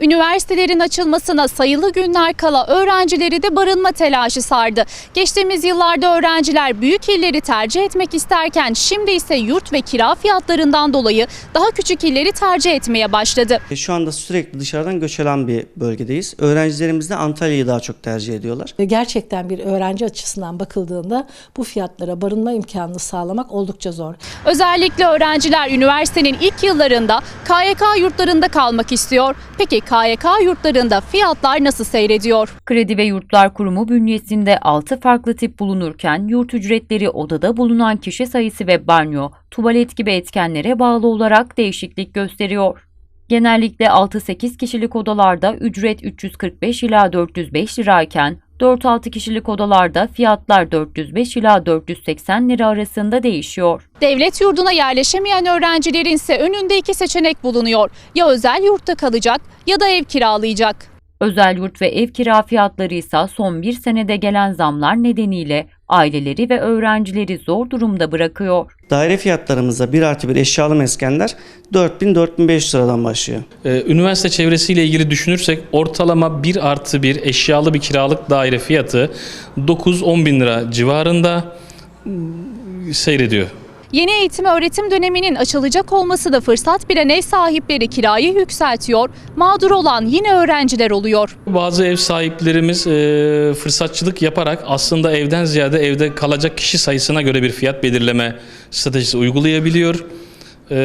Üniversitelerin açılmasına sayılı günler kala öğrencileri de barınma telaşı sardı. Geçtiğimiz yıllarda öğrenciler büyük illeri tercih etmek isterken şimdi ise yurt ve kira fiyatlarından dolayı daha küçük illeri tercih etmeye başladı. E, Şu anda sürekli dışarıdan göç alan bir bölgedeyiz. Öğrencilerimiz de Antalya'yı daha çok tercih ediyorlar. Gerçekten bir öğrenci açısından bakıldığında bu fiyatlara barınma imkanını sağlamak oldukça zor. Özellikle öğrenciler üniversitenin ilk yıllarında KYK yurtlarında kalmak istiyor. Peki KYK yurtlarında fiyatlar nasıl seyrediyor? Kredi ve Yurtlar Kurumu bünyesinde 6 farklı tip bulunurken yurt ücretleri odada bulunan kişi sayısı ve banyo, tuvalet gibi etkenlere bağlı olarak değişiklik gösteriyor. Genellikle 6-8 kişilik odalarda ücret 345 ila 405 lirayken 4-6 kişilik odalarda fiyatlar 405 ila 480 lira arasında değişiyor. Devlet yurduna yerleşemeyen öğrencilerin ise önünde iki seçenek bulunuyor. Ya özel yurtta kalacak ya da ev kiralayacak. Özel yurt ve ev kira fiyatları ise son bir senede gelen zamlar nedeniyle aileleri ve öğrencileri zor durumda bırakıyor. Daire fiyatlarımızda 1 artı 1 eşyalı meskenler 4000-4500 liradan başlıyor. Ee, Üniversite çevresiyle ilgili düşünürsek ortalama 1 artı 1 eşyalı bir kiralık daire fiyatı 9-10 bin lira civarında mm, seyrediyor. Yeni eğitim öğretim döneminin açılacak olması da fırsat bilen ev sahipleri kirayı yükseltiyor. Mağdur olan yine öğrenciler oluyor. Bazı ev sahiplerimiz e, fırsatçılık yaparak aslında evden ziyade evde kalacak kişi sayısına göre bir fiyat belirleme stratejisi uygulayabiliyor. E,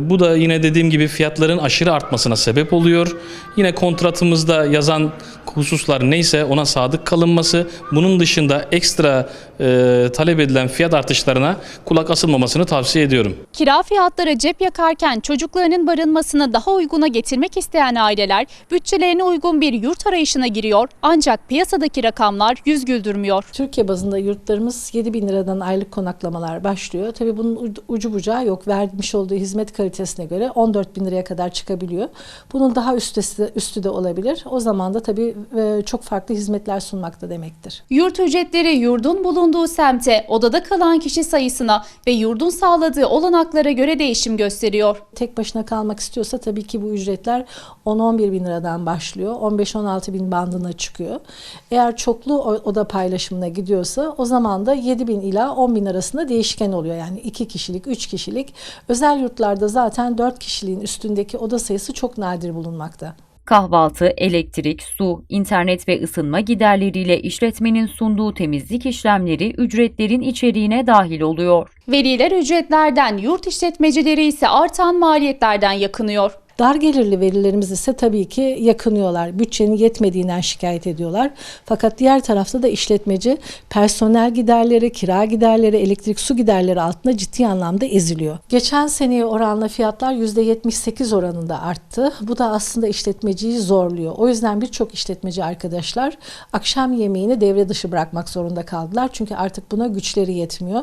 bu da yine dediğim gibi fiyatların aşırı artmasına sebep oluyor. Yine kontratımızda yazan hususlar neyse ona sadık kalınması, bunun dışında ekstra e, talep edilen fiyat artışlarına kulak asılmamasını tavsiye ediyorum. Kira fiyatları cep yakarken çocuklarının barınmasını daha uyguna getirmek isteyen aileler bütçelerine uygun bir yurt arayışına giriyor ancak piyasadaki rakamlar yüz güldürmüyor. Türkiye bazında yurtlarımız 7 bin liradan aylık konaklamalar başlıyor. Tabii bunun ucu- ucu bucağı yok. Vermiş olduğu hizmet kalitesine göre 14 bin liraya kadar çıkabiliyor. Bunun daha üstü, üstü de olabilir. O zaman da tabii e, çok farklı hizmetler sunmakta demektir. Yurt ücretleri yurdun bulunduğu semte, odada kalan kişi sayısına ve yurdun sağladığı olanaklara göre değişim gösteriyor. Tek başına kalmak istiyorsa tabii ki bu ücretler 10-11 bin liradan başlıyor. 15-16 bin bandına çıkıyor. Eğer çoklu oda paylaşımına gidiyorsa o zaman da 7 bin ila 10 bin arasında değişken oluyor. Yani 2 kişilik, 3 kişilik. Özel yurtlarda zaten 4 kişiliğin üstündeki oda sayısı çok nadir bulunmakta. Kahvaltı, elektrik, su, internet ve ısınma giderleriyle işletmenin sunduğu temizlik işlemleri ücretlerin içeriğine dahil oluyor. Veliler ücretlerden, yurt işletmecileri ise artan maliyetlerden yakınıyor. Dar gelirli verilerimiz ise tabii ki yakınıyorlar. Bütçenin yetmediğinden şikayet ediyorlar. Fakat diğer tarafta da işletmeci personel giderleri, kira giderleri, elektrik su giderleri altında ciddi anlamda eziliyor. Geçen seneye oranla fiyatlar %78 oranında arttı. Bu da aslında işletmeciyi zorluyor. O yüzden birçok işletmeci arkadaşlar akşam yemeğini devre dışı bırakmak zorunda kaldılar. Çünkü artık buna güçleri yetmiyor.